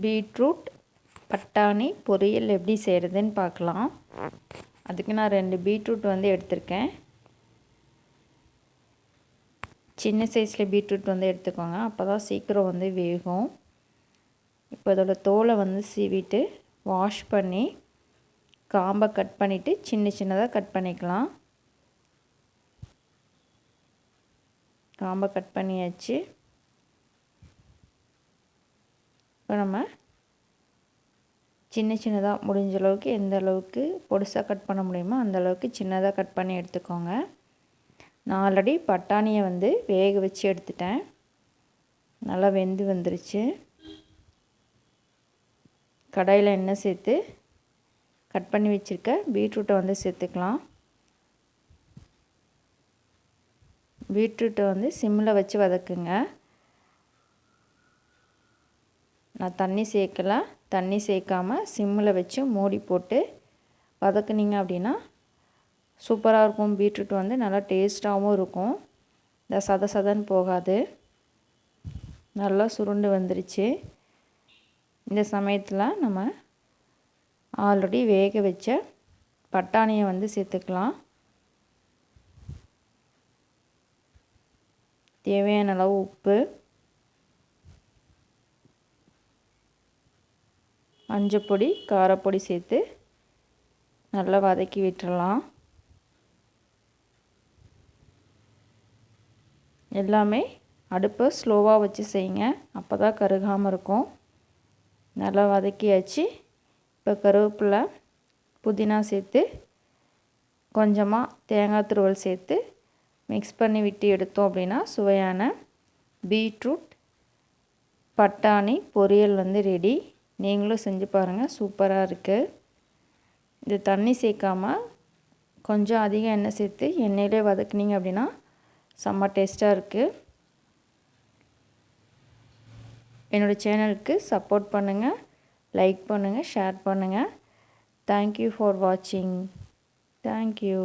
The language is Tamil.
பீட்ரூட் பட்டாணி பொரியல் எப்படி செய்கிறதுன்னு பார்க்கலாம். அதுக்கு நான் ரெண்டு பீட்ரூட் வந்து எடுத்திருக்கேன். சின்ன சைஸில் பீட்ரூட் வந்து எடுத்துக்கோங்க. அப்போ தான் சீக்கிரம் வந்து வேகும். இப்போ இதோட தோலை வந்து சீவிட்டு வாஷ் பண்ணி காம்பை கட் பண்ணிவிட்டு சின்ன சின்னதாக கட் பண்ணிக்கலாம். காம்பை கட் பண்ணியாச்சு. இப்போ நம்ம சின்ன சின்னதாக முடிஞ்ச அளவுக்கு எந்த அளவுக்கு பொடிசாக கட் பண்ண முடியுமோ அந்த அளவுக்கு சின்னதாக கட் பண்ணி எடுத்துக்கோங்க. நான் ஆல்ரெடி பட்டாணியை வந்து வேக வச்சு எடுத்துட்டேன். நல்லா வெந்து வந்துருச்சு. கடாயில் எண்ணெய் சேர்த்து கட் பண்ணி வச்சுருக்க பீட்ரூட்டை வந்து சேர்த்துக்கலாம். பீட்ரூட்டை வந்து சிம்மில் வச்சு வதக்குங்க. நான் தண்ணி சேர்க்கல. தண்ணி சேர்க்காமல் சிம்மில் வச்சு மூடி போட்டு வதக்குனிங்க அப்படின்னா சூப்பராக இருக்கும். பீட்ரூட் வந்து நல்லா டேஸ்ட்டாகவும் இருக்கும். இந்த சத சதன்னு போகாது. நல்லா சுருண்டு வந்துருச்சு. இந்த சமயத்தில் நம்ம ஆல்ரெடி வேக வச்ச பட்டாணியை வந்து சேர்த்துக்கலாம். தேவையான அளவு உப்பு. மஞ்சப்பொடி காரப்பொடி சேர்த்து நல்லா வதக்கி விட்டுறலாம். எல்லாமே அடுப்பை ஸ்லோவாக வச்சு செய்யுங்க. அப்போ தான் கருகாமல் இருக்கும். நல்லா வதக்கியாச்சு. இப்போ கருவேப்பிலை புதினா சேர்த்து கொஞ்சமாக தேங்காய் துருவல் சேர்த்து மிக்ஸ் பண்ணி விட்டு எடுத்தோம் அப்படின்னா சுவையான பீட்ரூட் பட்டாணி பொரியல் வந்து ரெடி நீங்களும் செஞ்சு பாருங்கள் சூப்பராக இருக்குது இது தண்ணி சேர்க்காமல் கொஞ்சம் அதிகம் எண்ணெய் சேர்த்து எண்ணெயிலே வதக்குனீங்க அப்படின்னா செம்ம டேஸ்ட்டாக இருக்குது என்னோடய சேனலுக்கு சப்போர்ட் பண்ணுங்கள் லைக் பண்ணுங்கள் ஷேர் பண்ணுங்கள் தேங்க்யூ ஃபார் வாட்சிங் தேங்க்யூ